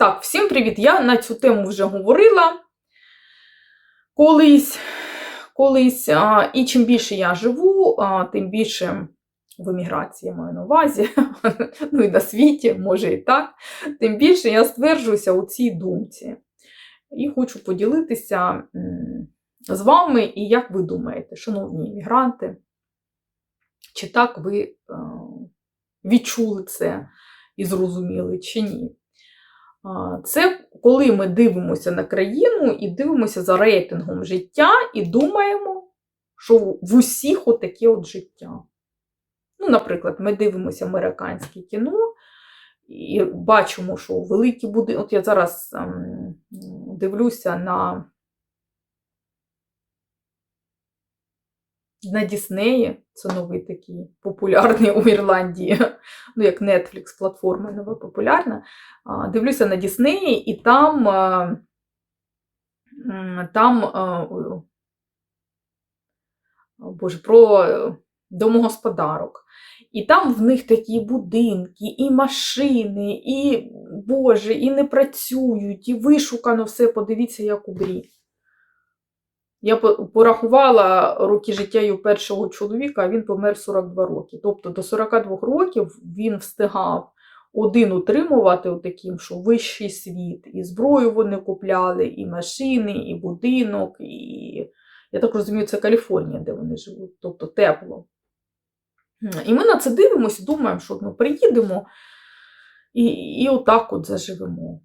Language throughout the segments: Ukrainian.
Так, всім привіт! Я на цю тему вже говорила колись. колись а, і чим більше я живу, а, тим більше в еміграції я маю на увазі, ну і на світі, може і так, тим більше я стверджуюся у цій думці. І хочу поділитися з вами, і як ви думаєте, шановні іммігранти, чи так ви відчули це і зрозуміли, чи ні? Це коли ми дивимося на країну і дивимося за рейтингом життя і думаємо, що в усіх отаке от життя. Ну, Наприклад, ми дивимося американське кіно і бачимо, що великі будинки. От я зараз ем, дивлюся на на Діснеї, це новий такий популярний у Ірландії, ну як Netflix, платформа нова популярна. Дивлюся на Діснеї, і там там Боже, про домогосподарок. І там в них такі будинки, і машини, і Боже, і не працюють, і вишукано все, подивіться, як у брі. Я порахувала роки життя і першого чоловіка, а він помер 42 роки. Тобто до 42 років він встигав один утримувати таким, що вищий світ, і зброю вони купляли, і машини, і будинок, і я так розумію, це Каліфорнія, де вони живуть, тобто тепло. І ми на це дивимося, думаємо, що ну, приїдемо і і отак от заживемо.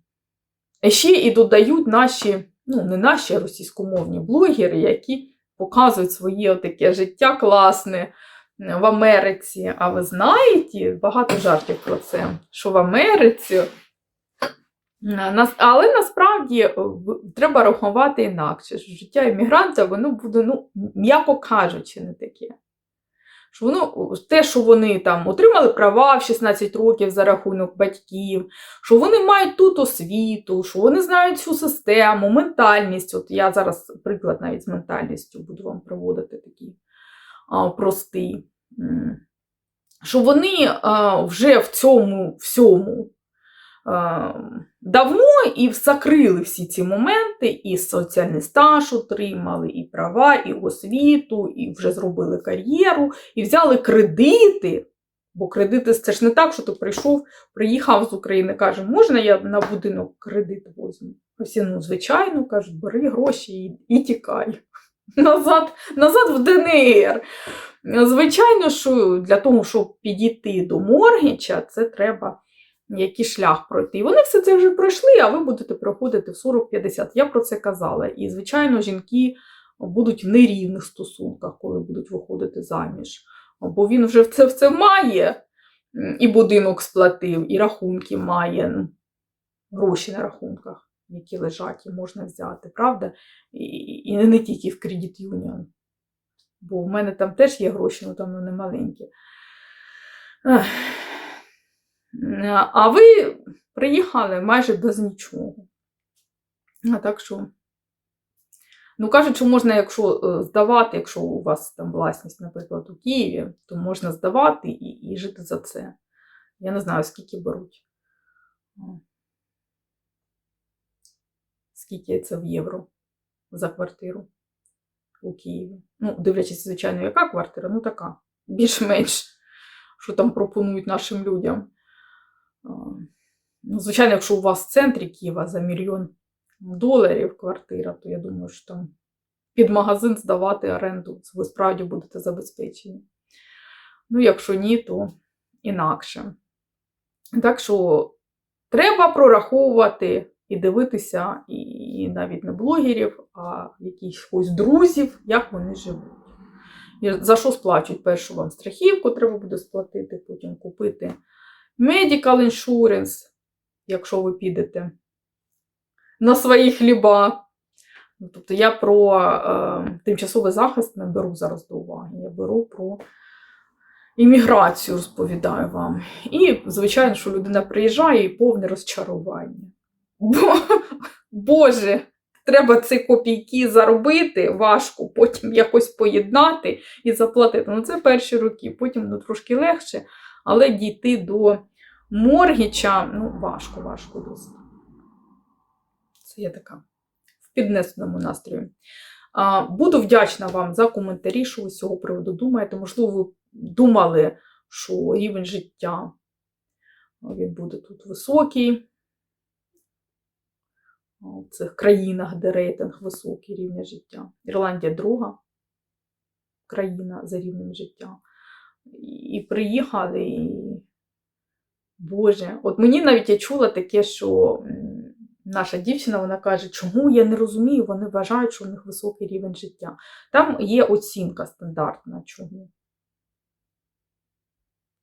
А ще і додають наші, ну, не наші російськомовні блогери, які показують своє таке життя класне в Америці. А ви знаєте, багато жартів про це, що в Америці. Але насправді треба рахувати інакше. що Життя іммігранта воно буде, ну, м'яко кажучи, не таке що воно, те, що вони там отримали права в 16 років за рахунок батьків, що вони мають тут освіту, що вони знають цю систему, ментальність. От я зараз приклад навіть з ментальністю буду вам проводити такий а, простий. Що вони а, вже в цьому всьому давно і закрили всі ці моменти, і соціальний стаж отримали, і права, і освіту, і вже зробили кар'єру, і взяли кредити. Бо кредити це ж не так, що ти прийшов, приїхав з України, каже, можна я на будинок кредит возьму? Всі, ну, звичайно, кажуть, бери гроші і, і тікай. Назад, назад в ДНР. Звичайно, що для того, щоб підійти до Моргіча, це треба який шлях пройти. І вони все це вже пройшли, а ви будете проходити в 40-50. Я про це казала. І, звичайно, жінки будуть в нерівних стосунках, коли будуть виходити заміж. Бо він вже це все має, і будинок сплатив, і рахунки має, ну, гроші на рахунках, які лежать, і можна взяти, правда? І і не тільки в кредит юніон. Бо в мене там теж є гроші, але там не маленькі. А ви приїхали майже без нічого. А так що, ну, кажуть, що можна, якщо е, здавати, якщо у вас там власність, наприклад, у Києві, то можна здавати і, і жити за це. Я не знаю, скільки беруть. Скільки це в євро за квартиру у Києві. Ну, дивлячись, звичайно, яка квартира, ну така, більш-менш, що там пропонують нашим людям. Ну, Звичайно, якщо у вас в центрі Києва за мільйон доларів квартира, то я думаю, що під магазин здавати оренду, ви справді будете забезпечені. Ну, якщо ні, то інакше. Так що треба прораховувати і дивитися, і навіть не блогерів, а якихось друзів, як вони живуть. І за що сплачують? Першу вам страхівку треба буде сплатити, потім купити. Medical insurance, якщо ви підете на свої хліба. Ну, тобто я про е, тимчасовий захист не беру зараз до уваги. Я беру про імміграцію, розповідаю вам. І, звичайно, що людина приїжджає і повне розчарування. Бо, Боже, треба ці копійки заробити, важко, потім якось поєднати і заплатити. Ну, це перші роки, потім ну, трошки легше але дійти до Моргіча ну, важко, важко досить. Це я така в піднесеному настрої. Буду вдячна вам за коментарі, що ви з цього приводу думаєте. Можливо, ви думали, що рівень життя він буде тут високий. В цих країнах, де рейтинг високий рівня життя. Ірландія друга країна за рівнем життя. І приїхали, і Боже, от мені навіть я чула таке, що наша дівчина вона каже, чому я не розумію, вони вважають, що в них високий рівень життя. Там є оцінка стандартна чому.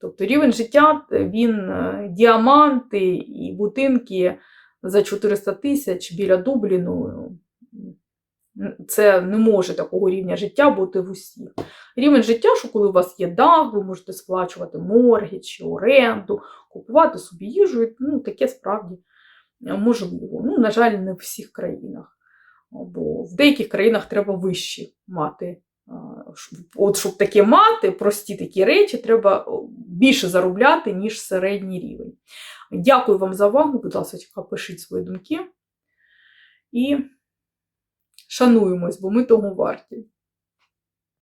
Тобто рівень життя він е, діаманти і будинки за 400 тисяч біля Дубліну. Це не може такого рівня життя бути в усіх. Рівень життя, що коли у вас є дах, ви можете сплачувати моргідж, чи оренду, купувати собі їжу, ну, таке справді е, можливо. Ну, на жаль, не в всіх країнах. Бо в деяких країнах треба вищі мати. От щоб таке мати, прості такі речі, треба більше заробляти, ніж середній рівень. Дякую вам за увагу. Будь ласка, пишіть свої думки. І шануємось, бо ми того варті.